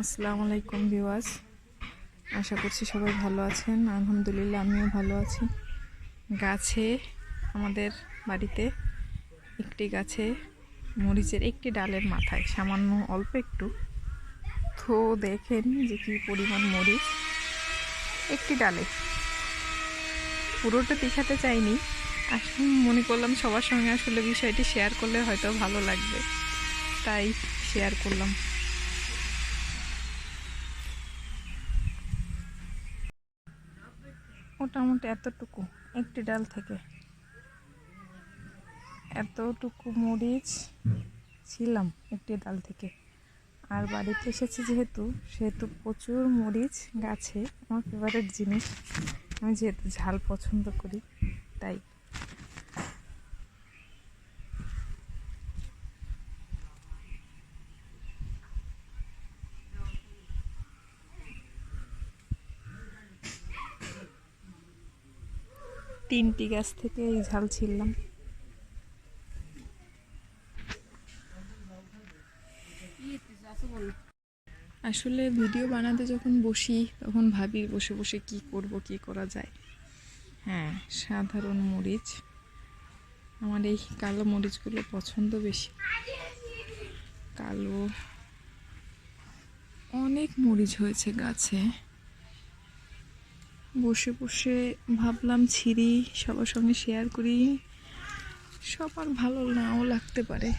আসসালামু আলাইকুম ভিওয়াজ আশা করছি সবাই ভালো আছেন। আলহামদুলিল্লাহ আমিও ভালো আছি। গাছে, আমাদের বাড়িতে একটি গাছে মরিচের একটি ডালের মাথায়, সামান্য অল্প একটু তো দেখেন যে কি পরিমাণ মরিচ। একটি ডালে। পুরোটা দেখাতে চাইনি। আসলে মনে করলাম সবার সঙ্গে আসলে বিষয়টি শেয়ার করলে হয়তো ভালো লাগবে। তাই শেয়ার করলাম। মোটামুটি এতটুকু, একটি ডাল থেকে। এতটুকু মরিচ ছিলাম একটি ডাল থেকে। আর বাড়িতে এসেছি যেহেতু, সেহেতু প্রচুর মরিচ গাছে, আমার ফেভারিট জিনিস। আমি যেহেতু ঝাল পছন্দ করি, তাই। তিনটি গাছ থেকে এই ঝাল ছিললাম আসলে ভিডিও বানাতে যখন বসি, তখন ভাবি বসে বসে কি করব, কি করা যায়। হ্যাঁ সাধারণ মরিচ। আমার এই কালো মরিচগুলো পছন্দ বেশি। কালো। অনেক মরিচ হয়েছে গাছে। বসে বসে ভাবলাম, ছিঁড়ি, সবার সঙ্গে শেয়ার করি। সবার ভালো নাও লাগতে পারে।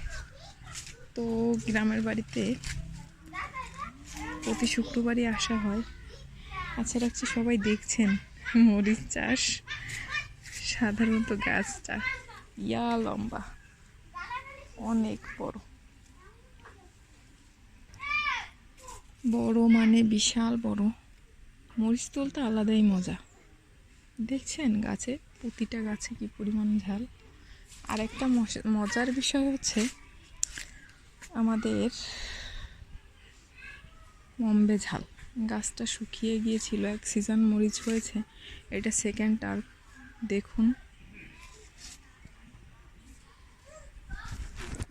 তো গ্রামের বাড়িতে প্রতি শুক্রবারই আসা হয়। আচ্ছা রাখছি, সবাই দেখছেন মরিচ চাষ। সাধারণত গাছটা, ইয়া লম্বা, অনেক বড়। বড় মানে বিশাল বড়। মরিচ তুলতে আলাদাই মজা। দেখছেন গাছে, প্রতিটা গাছে কি পরিমাণ ঝাল। আর একটা মজার বিষয় হচ্ছে আমাদের বম্বে ঝাল। গাছটা শুকিয়ে গিয়েছিল, এক সিজন মরিচ হয়েছে। এটা সেকেন্ড টার দেখুন।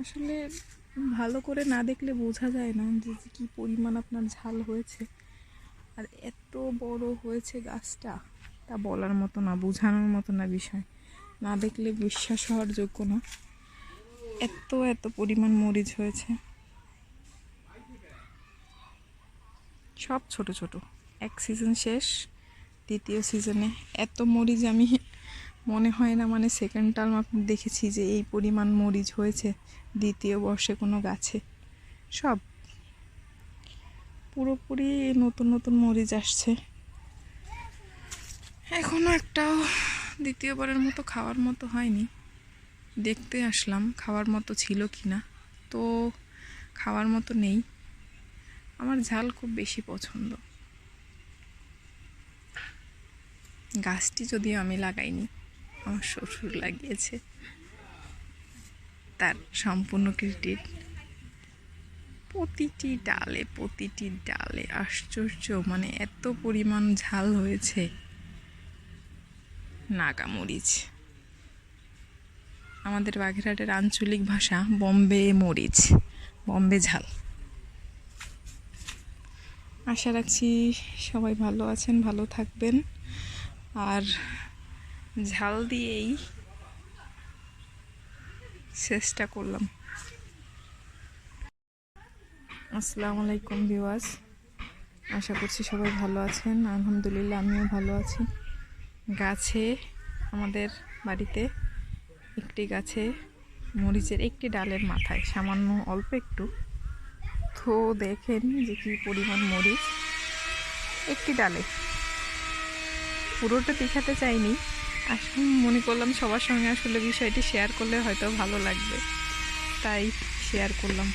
আসলে ভালো করে না দেখলে বোঝা যায় না যে কি পরিমাণ আপনার ঝাল হয়েছে। আর এত বড় হয়েছে গাছটা, তা বলার মতো না, বোঝানোর মতো না বিষয়। না দেখলে বিশ্বাস হওয়ার যোগ্য না। এত এত পরিমাণ মরিচ হয়েছে। সব ছোট ছোট। এক সিজন শেষ, দ্বিতীয় সিজনে এত মরিচ আমি মনে হয় না মানে সেকেন্ড টার্ম আপনি দেখেছি যে এই পরিমাণ মরিচ হয়েছে দ্বিতীয় বর্ষে কোনো গাছে। সব পুরোপুরি নতুন নতুন মরিচ আসছে। এখনও একটাও দ্বিতীয়বারের মতো খাওয়ার মতো হয়নি। দেখতে আসলাম খাওয়ার মতো ছিল কি না তো খাওয়ার মতো নেই। আমার ঝাল খুব বেশি পছন্দ। গাছটি যদিও আমি লাগাইনি, আমার শ্বশুর লাগিয়েছে। তার সম্পূর্ণ ক্রেডিট। প্রতিটি ডালে প্রতিটি ডালে আশ্চর্য মানে এত পরিমাণ ঝাল হয়েছে। নাগামরিচ। আমাদের বাগেরহাটের আঞ্চলিক ভাষা বম্বে মরিচ, বম্বে ঝাল। আশা রাখছি সবাই ভালো আছেন, ভালো থাকবেন। আর ঝাল দিয়েই চেষ্টা করলাম। আসসালামু আলাইকুম ভিওয়াজ আশা করছি সবাই ভালো আছেন। আলহামদুলিল্লাহ আমিও ভালো আছি। গাছে, আমাদের বাড়িতে একটি গাছে মরিচের একটি ডালের মাথায়, সামান্য অল্প একটু তো দেখেন যে কি পরিমাণ মরিচ। একটি ডালে। পুরোটা দেখাতে চাইনি। আসলে মনে করলাম সবার সঙ্গে আসলে বিষয়টি শেয়ার করলে হয়তো ভালো লাগবে। তাই শেয়ার করলাম।